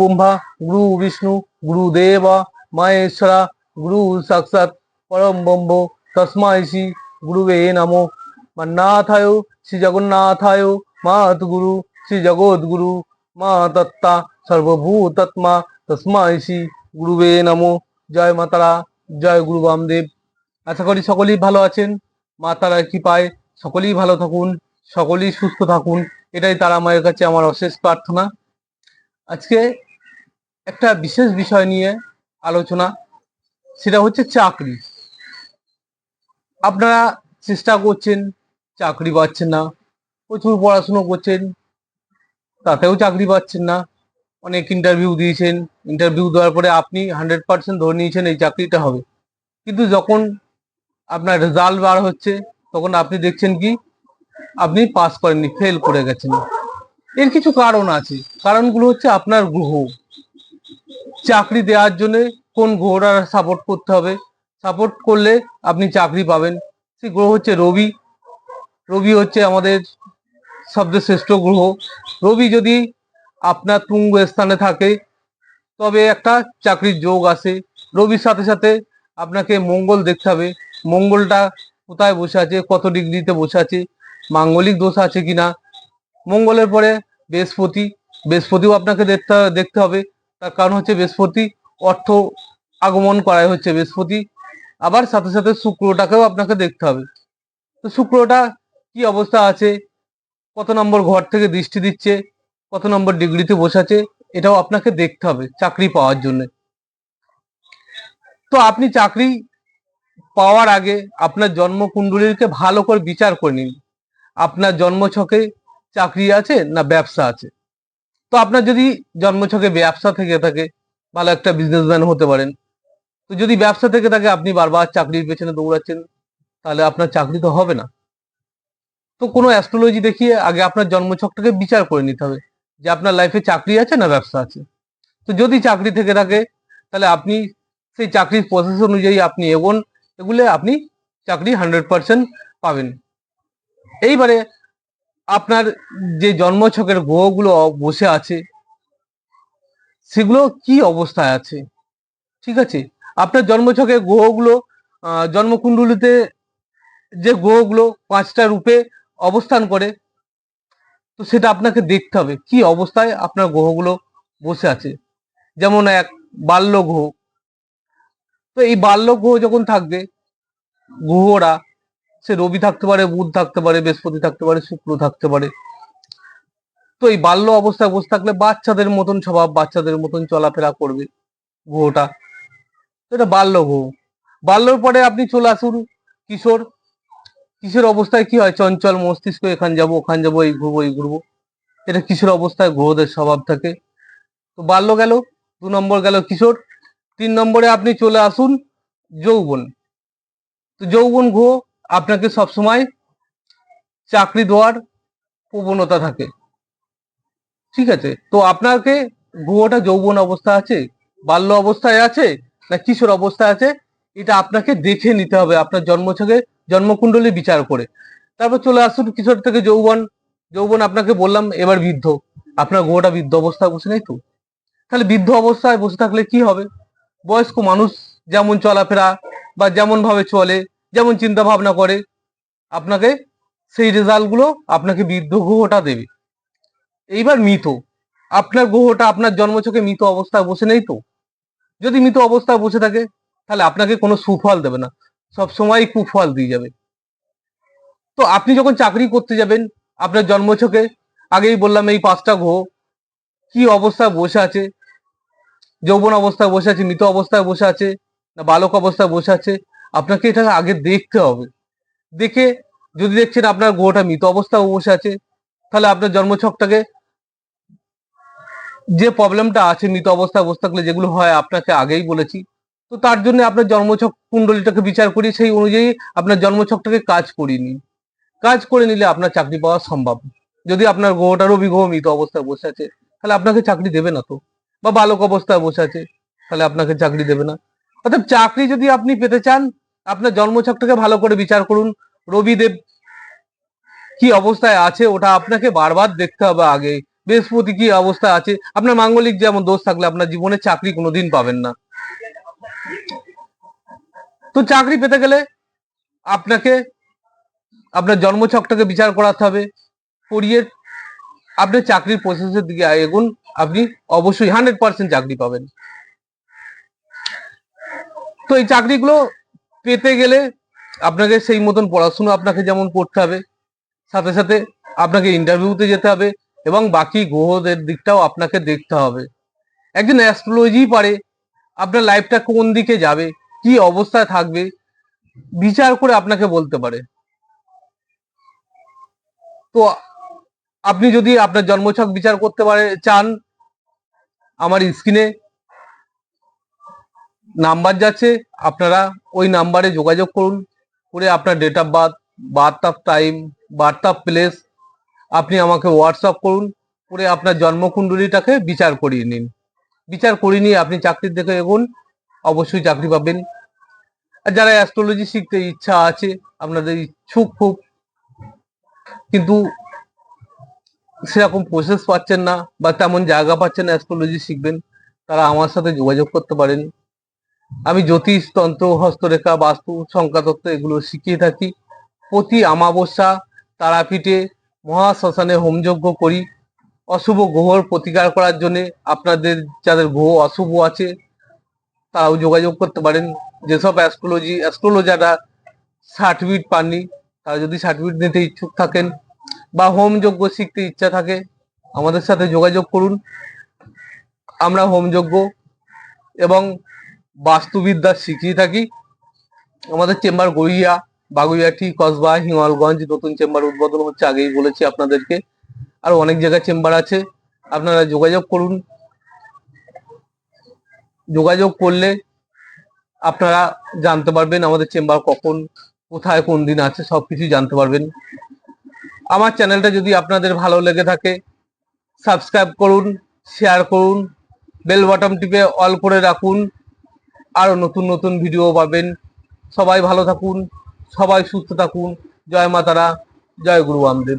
ব্রহ্মা গুরু বিষ্ণু গুরুদেব মহেশ্বরা, গুরু সাক্ষাৎ, পরম ব্রহ্ম তস্মাই শ্রী গুরুবে নমো। মন্নাথায় শ্রী জগন্নাথায় মাত গুরু শ্রী জগৎগুরু মা তত্তা, সর্বভূতত্মা তস্মাই শ্রী গুরুবে নমো। জয় মাতারা, জয় গুরু বামদেব। আশা করি সকলেই ভালো আছেন। মা তারা কৃপায় সকলেই ভালো থাকুন, সকলেই সুস্থ থাকুন। এটাই তারা মায়ের কাছে আমার অশেষ প্রার্থনা। আজকে একটা বিশেষ বিষয় নিয়ে আলোচনা, সেটা হচ্ছে চাকরি। আপনারা চেষ্টা করছেন, চাকরি পাচ্ছেন না, প্রচুর পড়াশুনো করছেন, তাতেও চাকরি পাচ্ছেন না, অনেক ইন্টারভিউ দিয়েছেন ইন্টারভিউ দেওয়ার পরে আপনি হান্ড্রেড পার্সেন্ট ধরে নিয়েছেন এই চাকরিটা হবে। কিন্তু যখন আপনার রেজাল্ট বার হচ্ছে, তখন আপনি দেখছেন কি, আপনি পাস করেননি ফেল করে গেছেন। এর কিছু কারণ আছে। কারণগুলো হচ্ছে আপনার গ্রহ। চাকরি দেওয়ার জন্য কোন গ্রহটা সাপোর্ট করতে হবে? সাপোর্ট করলে আপনি চাকরি পাবেন। সেই গ্রহ হচ্ছে রবি। রবি হচ্ছে আমাদের সবচেয়ে শ্রেষ্ঠ গ্রহ। রবি যদি আপনার তুঙ্গ স্থানে থাকে, তবে একটা চাকরির যোগ আসে রবির সাথে সাথে আপনাকে মঙ্গল দেখতে হবে। মঙ্গলটা কোথায় বসে আছে, কত ডিগ্রিতে বসে আছে, মাঙ্গলিক দোষ আছে কিনা? মঙ্গলের পরে বৃহস্পতি। বৃহস্পতিও আপনাকে দেখতে দেখতে হবে। তার কারণ হচ্ছে বৃহস্পতি অর্থ আগমন করাই হচ্ছে বৃহস্পতি। আবার সাথে সাথে শুক্রটাকেও আপনাকে দেখতে হবে। তো শুক্রটা কি অবস্থা আছে? কত নম্বর ঘর থেকে দৃষ্টি দিচ্ছে? কত নম্বর ডিগ্রিতে বসাচ্ছে এটাও আপনাকে দেখতে হবে চাকরি পাওয়ার জন্য। তো আপনি চাকরি পাওয়ার আগে আপনার জন্মকুণ্ডলীকে ভালো করে বিচার করে নিন। আপনার জন্মছকে চাকরি আছে না ব্যবসা আছে? তো আপনার যদি জন্মছকে ব্যবসা থেকে থাকে, ভালো একটা বিজনেসম্যান হতে পারেন। তো যদি ব্যবসা থেকে থাকে, আপনি বারবার চাকরির পেছনে দৌড়াচ্ছেন, তাহলে আপনার চাকরি তো হবে না। তো কোনো অ্যাস্ট্রোলজি দেখিয়ে আগে আপনার জন্মছকটাকে বিচার করে নিতে হবে, যে আপনার লাইফে চাকরি আছে না ব্যবসা আছে। তো যদি চাকরি থেকে থাকে, তাহলে আপনি সেই চাকরির প্রসেস অনুযায়ী আপনি এগোন, এগুলো আপনি চাকরি হান্ড্রেড পার্সেন্ট পাবেন। এইবারে আপনার যে জন্মছকের গ্রহগুলো বসে আছে, সেগুলো কি অবস্থায় আছে? ঠিক আছে? আপনার জন্মছকের গ্রহগুলো জন্মকুণ্ডলিতে যে গ্রহগুলো পাঁচটা রূপে অবস্থান করে, তো সেটা আপনাকে দেখতে হবে। কি অবস্থায় আপনার গ্রহগুলো বসে আছে? যেমন এক বাল্য গ্রহ তো এই বাল্য গ্রহ যখন থাকবে গ্রহরা সে রবি থাকতে পারে, বুধ থাকতে পারে, বৃহস্পতি থাকতে পারে, শুক্র থাকতে পারে। তো এই বাল্য অবস্থায় বসে থাকলে বাচ্চাদের মতন স্বভাব, বাচ্চাদের মতন চলাফেরা করবে গ্রহটা। এটা বাল্য গ্রহ। বাল্যর পরে আপনি চলে আসুন কিশোর। কিশোর অবস্থায় কি হয়? চঞ্চল মস্তিষ্ক, এখান যাব, ওখান যাব, এই ঘুরবো এই ঘুরবো। এটা কিশোর অবস্থায় গ্রহদের স্বভাব থাকে। তো বাল্য গেল, দু নম্বর গেল কিশোর। তিন নম্বরে আপনি চলে আসুন যৌবন। তো যৌবন গ্রহ আপনাকে সবসময় চাকরি দেওয়ার প্রবণতা থাকে। ঠিক আছে? তো আপনাকে গ্রহটা যৌবন অবস্থা আছে, বাল্য অবস্থায় আছে, না কিশোর অবস্থায় আছে, এটা আপনাকে দেখে নিতে হবে আপনার জন্মছকে, জন্মকুণ্ডলী বিচার করে। তারপর চলে আসুন কিশোর থেকে যৌবন। যৌবন আপনাকে বললাম, এবার বৃদ্ধ। আপনার গ্রহটা বৃদ্ধ অবস্থায় বসে নেই তো? তাহলে বৃদ্ধ অবস্থায় বসে থাকলে কি হবে? বয়স্ক মানুষ যেমন চলাফেরা বা যেমন ভাবে চলে যেমন চিন্তা ভাবনা করে, আপনাকে সেই রেজাল্টগুলো আপনাকে বৃদ্ধ গ্রহটা দেবে। এইবার মৃত, আপনার গ্রহটা আপনার জন্মছকে মৃত অবস্থায় বসে নেই তো? যদি মৃত অবস্থায় বসে থাকে, তাহলে আপনাকে কোনো সুফল দেবে না। সব সময় কুফল দিয়ে যাবে। তো আপনি যখন চাকরি করতে যাবেন, আপনার জন্মছকে আগেই বললাম এই পাঁচটা গ্রহ, কি অবস্থায় বসে আছে? যৌবন অবস্থায় বসে আছে, মৃত অবস্থায় বসে আছে, না বালক অবস্থায় বসে আছে? আপনাকে এটা আগে দেখতে হবে। দেখে যদি দেখছেন আপনার গ্রহটা মৃত অবস্থায় বসে আছে, তাহলে আপনার জন্মছকটাকে যে প্রবলেমটা আছে মৃত অবস্থায় বসে থাকলে যেগুলো হয় আপনাকে আগেই বলেছি, তো তার জন্য আপনার জন্মছক কুণ্ডলীটাকে বিচার করি, সেই অনুযায়ী আপনার জন্মছকটাকে কাজ করিয়ে নিন। কাজ করে নিলে আপনার চাকরি পাওয়া সম্ভব। যদি আপনার গ্রহটা রবি গ্রহ মৃত অবস্থায় বসে আছে, তাহলে আপনাকে চাকরি দেবে না তো, বা বালক অবস্থায় বসে আছে, তাহলে আপনাকে চাকরি দেবে না। অর্থাৎ চাকরি যদি আপনি পেতে চান আপনার জন্মছকটাকে ভালো করে বিচার করুন। রবিদেব কি অবস্থায় আছে ওটা আপনাকে বারবার দেখতে হবে আগে। বৃহস্পতি কি অবস্থা আছে? আপনার মাঙ্গলিক যেমন দোষ থাকলে আপনার জীবনে চাকরি কোনোদিন পাবেন না। তো চাকরি পেতে গেলে আপনাকে, আপনার জন্মছকটাকে বিচার করাতে হবে। করিয়ে আপনি চাকরির প্রসেসের দিকে এগুন। আপনি অবশ্যই হান্ড্রেড পার্সেন্ট চাকরি পাবেন। তো এই চাকরিগুলো পেতে গেলে আপনাকে সেই মতন পড়াশুনো আপনাকে যেমন করতে হবে, সাথে সাথে আপনাকে ইন্টারভিউতে যেতে হবে এবং বাকি গ্রহদের দিকটাও আপনাকে দেখতে হবে। একজন অ্যাস্ট্রোলজি পারে, আপনার লাইফটা কোন দিকে যাবে, কি অবস্থায় থাকবে, বিচার করে আপনাকে বলতে পারে। তো আপনি যদি আপনার জন্মছক বিচার করতে পারে, চান আমার স্ক্রিনে নাম্বার যাচ্ছে, আপনারা ওই নাম্বারে যোগাযোগ করুন। করে আপনার date of birth birth of time birth of place আপনি আমাকে হোয়াটসঅ্যাপ করুন। করে আপনার জন্মকুণ্ডলীটাকে বিচার করিয়ে নিন। বিচার করিয়ে নিয়ে আপনি চাকরির দিকে এগোন, অবশ্যই চাকরি পাবেন। আর যারা অ্যাস্ট্রোলজি শিখতে ইচ্ছা আছে, আপনাদের ইচ্ছুক খুব। কিন্তু সেরকম প্রসেস পাচ্ছেন না বা তেমন জায়গা পাচ্ছেন অ্যাস্ট্রোলজি শিখবেন। তারা আমার সাথে যোগাযোগ করতে পারেন। আমি জ্যোতিষ, তন্ত্র, হস্তরেখা, বাস্তু সংখ্যাতত্ত্ব এগুলো শিখিয়ে থাকি। প্রতি আমাবস্যা তারাপীঠে মহাশ্মশানে হোমযজ্ঞ করি। অশুভ গ্রহর প্রতিকার করার জন্য আপনাদের যাদের গ্রহ অশুভ আছে, তারাও যোগাযোগ করতে পারেন। যেসব অ্যাস্ট্রোলজি অ্যাস্ট্রোলজাররা সার্টিফিকেট পাননি, তারা যদি সার্টিফিকেট নিতে ইচ্ছুক থাকেন বা হোমযজ্ঞ শিখতে ইচ্ছা থাকে, আমাদের সাথে যোগাযোগ করুন। আমরা হোমযজ্ঞ এবং বাস্তুবিদ্যা শিখিয়ে থাকি। আমাদের চেম্বার গড়িয়া বাগুইয়াটি কসবা হিঙ্গলগঞ্জ নতুন চেম্বার উদ্বোধন হচ্ছে, আগেই বলেছি আপনাদেরকে। আর অনেক জায়গায় চেম্বার আছে, আপনারা যোগাযোগ করুন। যোগাযোগ করলে আপনারা জানতে পারবেন আমাদের চেম্বার কখন, কোথায়, কোন দিন আছে, সবকিছু জানতে পারবেন। আমার চ্যানেলটা যদি আপনাদের ভালো লেগে থাকে, সাবস্ক্রাইব করুন, শেয়ার করুন, বেল বাটন টিপে অল করে রাখুন। আরও নতুন নতুন ভিডিও পাবেন। সবাই ভালো থাকুন, সবাই সুস্থ থাকুন। জয় মাতারা জয় গুরু আমদেব